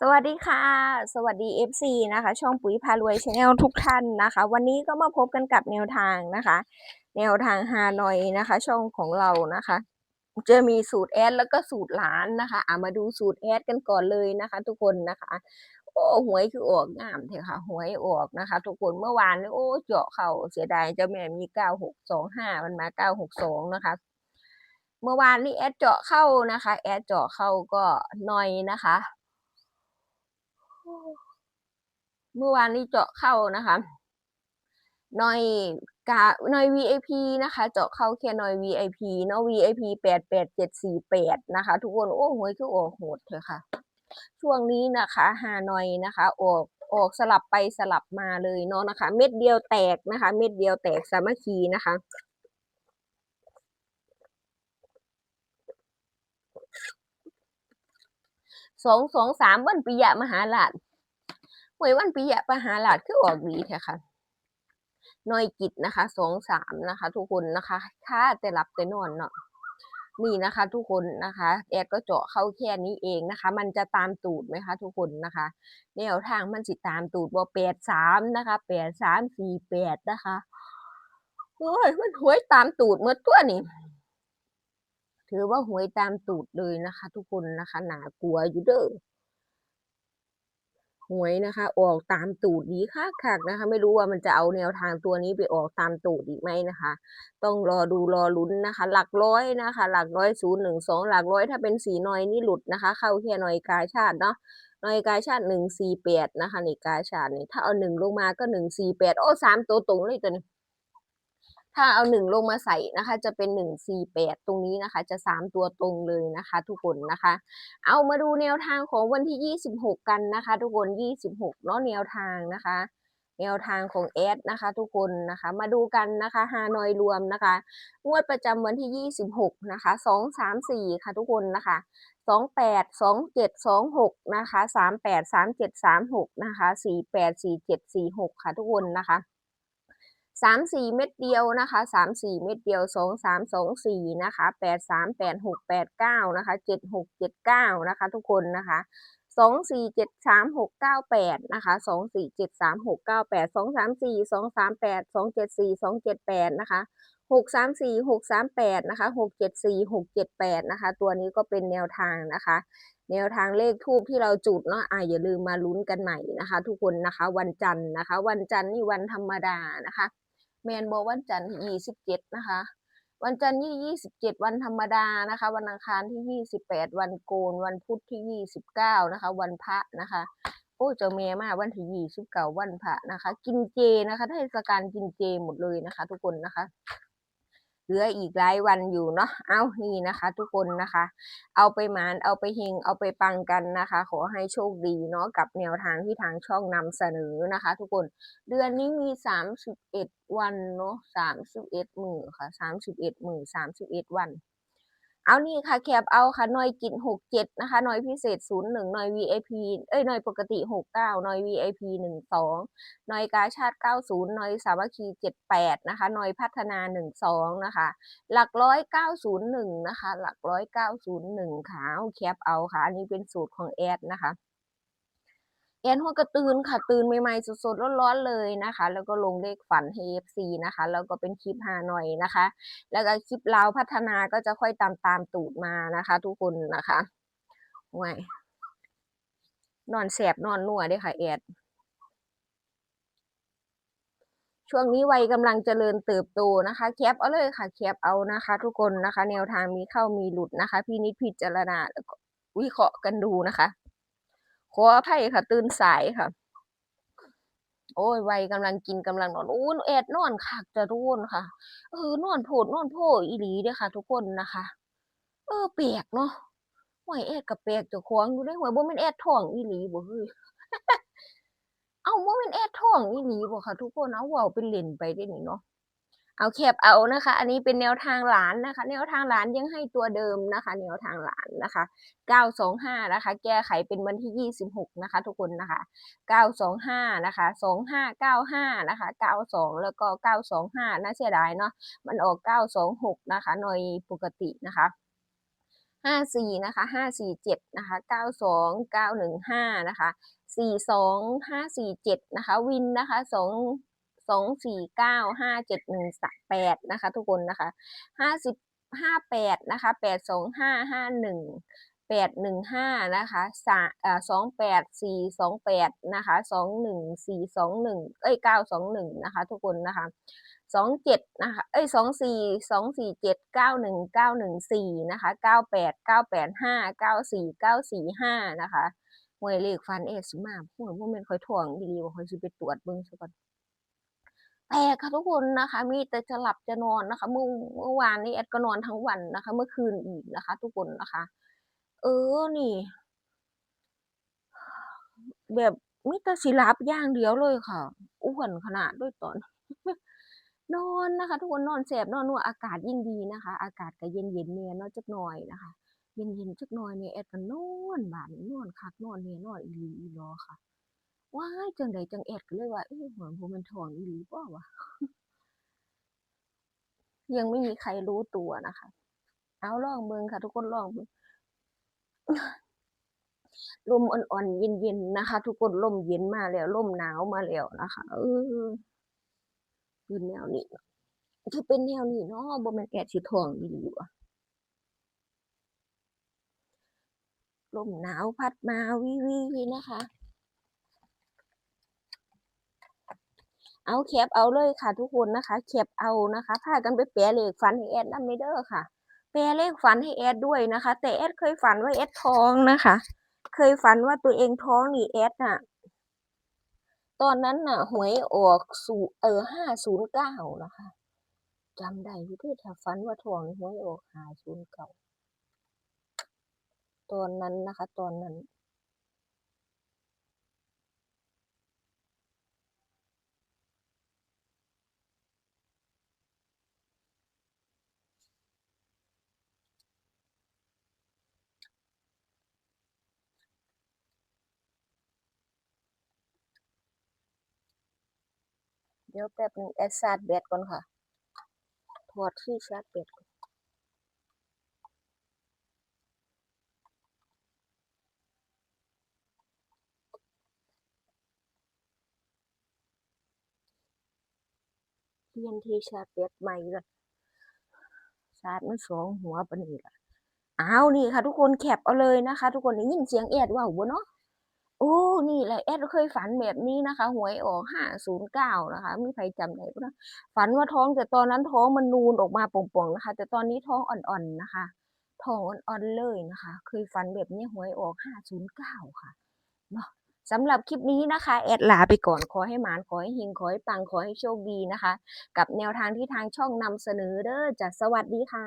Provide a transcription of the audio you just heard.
สวัสดีค่ะ สวัสดี FC นะคะ ช่องปุ๋ยพารวยชาแนลทุกท่านนะคะ วันนี้ก็มาพบกันกับแนวทางนะคะ แนวทางฮานอยนะคะ ช่องของเรานะคะ จะมีสูตรแอดแล้วก็สูตรหลานนะคะอะมาดูสูตรแอดกันก่อนเลยนะคะ ทุกคนนะคะ โอ้หวยคือออกงามเถอะค่ะหวยออกนะคะ ทุกคนเมื่อวานนี้โอ้เจาะเข่าเสียดายเจ้าแม่มีเก้าหกสองห้ามันมาเก้าหกสองนะคะเมื่อวานนี้แอดเจาะเข้านะคะ แอดเจาะเข้าก็หน่อยนะคะ เมื่อวานนี้เจาะเข้านะคะหน่อยกาหน่อย VIP นะคะ เจาะเข้าแค่หน่อย VIP เนาะ VIP แปดแปดเจ็ดสี่แปดนะคะ ทุกคนโอ้หวยคือออกโหดเถอะค่ะ ช่วงนี้นะคะฮานอยนะคะออกออกสลับไปสลับมาเลยเนาะนะคะ เม็ดเดียวแตกนะคะ เม็ดเดียวแตกสามัคคีนะคะ สองสองสามวันปิยะมหาลาช หวยวันปิยะมหาลาชคือออกดีแท้ค่ะหน้อยกิจนะคะสองสามนะคะ ทุกคนนะคะถ้าแต่หลับแต่นอนเนาะนี่นะคะ ทุกคนนะคะ แอดก็เจาะเข้าแค่นี้เองนะคะ มันจะตามตูดไหมคะ ทุกคนนะคะแนวทางมันสิตามตูดว่าแปดสามนะคะแปดสามสี่แปดนะคะโอ้ยมันหวยตามตูดเมื่อตัวนี่ถือว่าหวยตามตูดเลยนะคะ ทุกคนนะคะ หนากลัวอยู่เด้อ หวยนะคะ ออกตามตูดดีค่ะคักนะคะ ไม่รู้ว่ามันจะเอาแนวทางตัวนี้ไปออกตามตูดอีกไหมนะคะ ต้องรอดูรอลุ้นนะคะ หลักร้อยนะคะ หลักร้อยศูนย์หนึ่งสองหลักร้อยถ้าเป็นสีน้อยนี่หลุดนะคะ เข้าแค่นอยกาชาติเนาะนอยกาชาติหนึ่งสี่แปดนะคะนี่กาชาตินี่ถ้าเอาหนึ่งลงมาก็หนึ่งสี่แปดโอ้สามตัวตรงเลยตัวนี้ ถ้าเอาหนึ่งลงมาใส่นะคะ จะเป็นหนึ่งสี่แปดตรงนี้นะคะ จะสามตัวตรงเลยนะคะ ทุกคนนะคะ เอามาดูแนวทางของวันที่ยี่สิบหกกันนะคะ ทุกคนยี่สิบหกเนาะแนวทางนะคะแนวทางของแอดนะคะ ทุกคนนะคะมาดูกันนะคะฮานอยรวมนะคะ งวดประจำวันที่ยี่สิบหกนะคะสองสามสี่ค่ะทุกคนนะคะสองแปดสองเจ็ดสองหกนะคะสามแปดสามเจ็ดสามหกนะคะสี่แปดสี่เจ็ดสี่หกค่ะทุกคนนะคะ สามสี่เม็ดเดียวนะคะสามสี่เม็ดเดียวสองสามสองสี่นะคะแปดสามแปดหกแปดเก้านะคะเจ็ดหกเจ็ดเก้านะคะทุกคนนะคะสองสี่เจ็ดสามหกเก้าแปดนะคะสองสี่เจ็ดสามหกเก้าแปดสองสามสี่สองสามแปดสองเจ็ดสี่สองเจ็ดแปดนะคะหกสามสี่หกสามแปดนะคะหกเจ็ดสี่หกเจ็ดแปดนะคะ ตัวนี้ก็เป็นแนวทางนะคะ แนวทางเลขทูบที่เราจุดเนาะอะอย่าลืมมาลุ้นกันใหม่นะคะ ทุกคนนะคะ วันจันทร์นะคะ วันจันทร์นี่วันธรรมดานะคะ แมนบอวันจันทร์ที่ยี่สิบเจ็ดนะคะ วันจันทร์ที่ยี่สิบเจ็ดวันธรรมดานะคะ วันอังคารที่ยี่สิบแปดวันโกน วันพุธที่ยี่สิบเก้านะคะ วันพระนะคะโอ้เจ้าเมียมากวันที่ยี่สิบเก้าวันพระนะคะ กินเจนะคะเทศกาลกินเจหมดเลยนะคะ ทุกคนนะคะ ลืออีกหลายวันอยู่เนาะ เอานี่นะคะ ทุกคนนะคะ เอาไปหมานเอาไปเฮงเอาไปปังกันนะคะ ขอให้โชคดีเนาะกับแนวทางที่ทางช่องนำเสนอนะคะ ทุกคน เดือนนี้มีสามสิบเอ็ดวันเนาะสามสิบเอ็ดมือค่ะสามสิบเอ็ดมือสามสิบเอ็ดวัน เอานี่ค่ะแคบเอาค่ะหน่วยกินหกเจ็ดนะคะหน่วยพิเศษศูนย์หนึ่งหน่วย VIP เอ้ยหน่วยปกติหกเก้าหน่วย VIP หนึ่งสองหน่วยกาชาติเก้าศูนย์หน่วยสามัคคีเจ็ดแปดนะคะหน่วยพัฒนาหนึ่งสองนะคะ หลักร้อยเก้าศูนย์หนึ่งนะคะ หลักร้อยเก้าศูนย์หนึ่งค่ะเอาแคปเอาค่ะ อันนี้เป็นสูตรของแอดนะคะ แอนหัวกระตื่นค่ะ ตื่นใหม่ๆสดๆร้อนๆเลยนะคะ แล้วก็ลงเลขฝันให้ FC นะคะ แล้วก็เป็นคลิปฮานอยนะคะ แล้วก็คลิปเราพัฒนาก็จะค่อยตามตามตูดมานะคะ ทุกคนนะคะห่วยนอนแสบนอนนัวด้วยค่ะแอดช่วงนี้วัยกำลังเจริญเติบโตนะคะ แคปเอาเลยค่ะ แคปเอานะคะ ทุกคนนะคะ แนวทางมีเข้ามีหลุดนะคะ พี่นิดพิจารณาแล้วก็วิเคราะห์กันดูนะคะ ขออภัยค่ะ ตื่นสายค่ะ โอ้ยวัยกำลังกินกำลังนอนอู้แอดนอนคักจะรุ่นค่ะ เออนอนโผดนอนโพอีหลีเด้อค่ะ ทุกคนนะคะ เออแปลกเนาะหวยแอดกับแปลกจ้าของอยู่ได้หวยบ่แม่นแอดท้องอีหลีบ่เฮ้ยเอ้าบ่แม่นแอดท้องอีหลีบ่ค่ะ ทุกคนเอาเว้าเป็นเล่นไปเด้นี่เนาะ เอาแคปเอานะคะ อันนี้เป็นแนวทางหลานนะคะ แนวทางหลานยังให้ตัวเดิมนะคะ แนวทางหลานนะคะ 925 นะคะ แก้ไขเป็นวันที่ 26 นะคะ ทุกคนนะคะ 925 นะคะ 2595 นะคะ 92 แล้วก็ 925 น่าเสียดายเนาะ มันออก 926 นะคะ หน่วยปกตินะคะห้าสี่นะคะห้าสี่เจ็ดนะคะเก้าสองเก้าหนึ่งห้านะคะสี่สองห้าสี่เจ็ดนะคะ วินนะคะสอง สองสี่เก้าห้าเจ็ดหนึ่งแปดนะคะ ทุกคนนะคะห้าสิบห้าแปดนะคะแปดสองห้าห้าหนึ่งแปดหนึ่งห้านะคะสอ่าสองแปดสี่สองแปดนะคะสองหนึ่งสี่สองหนึ่งเอ้ยเก้าสองหนึ่งนะคะ ทุกคนนะคะสองเจ็ดนะคะเอ้ยสองสี่สองสี่เจ็ดเก้าหนึ่งเก้าหนึ่งสี่นะคะเก้าแปดเก้าแปดห้าเก้าสี่เก้าสี่ห้านะคะหวยเลขฟันเอสมาพวกพวกมันค่อยถ่วงดีๆว่าคอยสิไปตรวจเบิ่งซะก่อน แปลกค่ะทุกคนนะคะ มีแต่จะหลับจะนอนนะคะ เมื่อเมื่อวานนี้แอดก็นอนทั้งวันนะคะ เมื่อคืนอีกนะคะ ทุกคนนะคะ เออนี่ แบบมีแต่สิลับอย่างเดียวเลยค่ะอ้วนขนาดด้วยตอน นอนนะคะ ทุกคนนอนแสบนอนนัวอากาศยิ่งดีนะคะ อากาศก็เย็นเย็นเนี่ยนาะจักหน่อยนะคะ เย็นเย็นจักหน่อยเนี่ยแอดก็นอนบานี้นอนคักนอนแน่นอนอีหลีอีหลอค่ะ ว้ายจังใดจังแอดก็เลยว่าเอ้ยหัวบ่แม่นทองอีหลีบ่วะยังไม่มีใครรู้ตัวนะคะ เอาลองเบิงค่ะ ทุกคนลองเบิ่งลมอ่อนๆเย็นๆนะคะ ทุกคนลมเย็นมาแล้วลมหนาวมาแล้วนะคะเออคือแนวนี้คือเป็นแนวนี้เนาะบ่แม่นแอดสิท้องอีหลีบ่ลมหนาวพัดมาวิวๆนะคะ เอาแคปเอาเลยค่ะ ทุกคนนะคะแคปเอานะคะพากันไปแปลเลขฝันให้แอดนำเด้อค่ะแปลเลขฝันให้แอดด้วยนะคะ แต่แอดเคยฝันว่าแอดท้องนะคะ เคยฝันว่าตัวเองท้องนี่แอดน่ะ ตอนนั้นน่ะ หวยออกสู่เออห้าศูนย์เก้านะคะจำได้อยู่ที่ถ้าฝันว่าท้องหวยออกห้าศูนย์เก้าตอนนั้นนะคะ ตอนนั้น เดี๋ยวแป๊บหนึงแอดชาร์จแบตก่อนค่ะ ถอดที่ชาร์จแบตเปลี่ยนที่ชาร์จแบตใหม่ก่อนชาร์จมันสองหัวปนีละอ้าวนี่ค่ะ ทุกคนแคปเอาเลยนะคะ ทุกคนได้ยินเสียงแอดว้าบ่เนาะ นี่แหละแอดเคยฝันแบบนี้นะคะ หวยออก509นย์เก้านะคะ มีใครจำได้บ่เนาะฝันว่าท้องแต่ตอนนั้นท้องมันนูนออกมาป่องๆนะคะ แต่ตอนนี้ท้องอ่อนๆนะคะ ท้องอ่อนๆเลยนะคะ เคยฝันแบบนี้หวยออก509ค่ะเนาะสำหรับคลิปนี้นะคะ แอดลาไปก่อนขอให้หมานขอให้เฮงขอให้ปังขอให้โชคดีนะคะ กับแนวทางที่ทางช่องนำเสนอเด้อจ้ะสวัสดีค่ะ